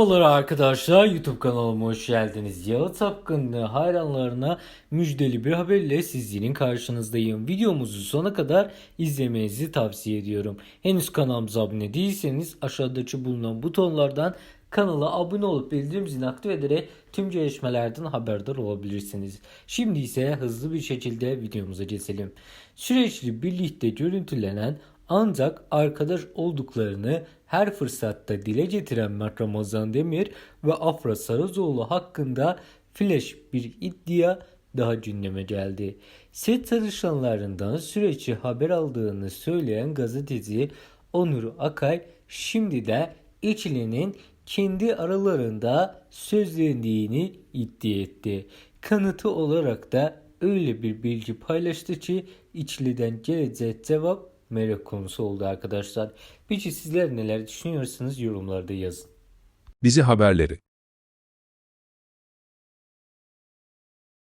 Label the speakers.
Speaker 1: Merhabalar arkadaşlar YouTube kanalıma hoş geldiniz. Yalı Tapkınlı hayranlarına müjdeli bir haberle sizlerin karşınızdayım. Videomuzu sona kadar izlemenizi tavsiye ediyorum. Henüz kanalımıza abone değilseniz aşağıdaki bulunan butonlardan kanala abone olup bildirim zilini aktif ederek tüm gelişmelerden haberdar olabilirsiniz. Şimdi ise hızlı bir şekilde videomuza geçelim. Süreçli birlikte görüntülenen ancak arkadaş olduklarını her fırsatta dile getiren Mert Ramazan Demir ve Afra Saracoğlu hakkında flash bir iddia daha gündeme geldi. Set çalışanlarından sürekli haber aldığını söyleyen gazeteci Onur Akay şimdi de ikilinin kendi aralarında sözlendiğini iddia etti. Kanıtı olarak da öyle bir bilgi paylaştı ki içliden gelecek cevap merak konusu oldu arkadaşlar. Peki sizler neler düşünüyorsunuz yorumlarda yazın.
Speaker 2: Dizi haberleri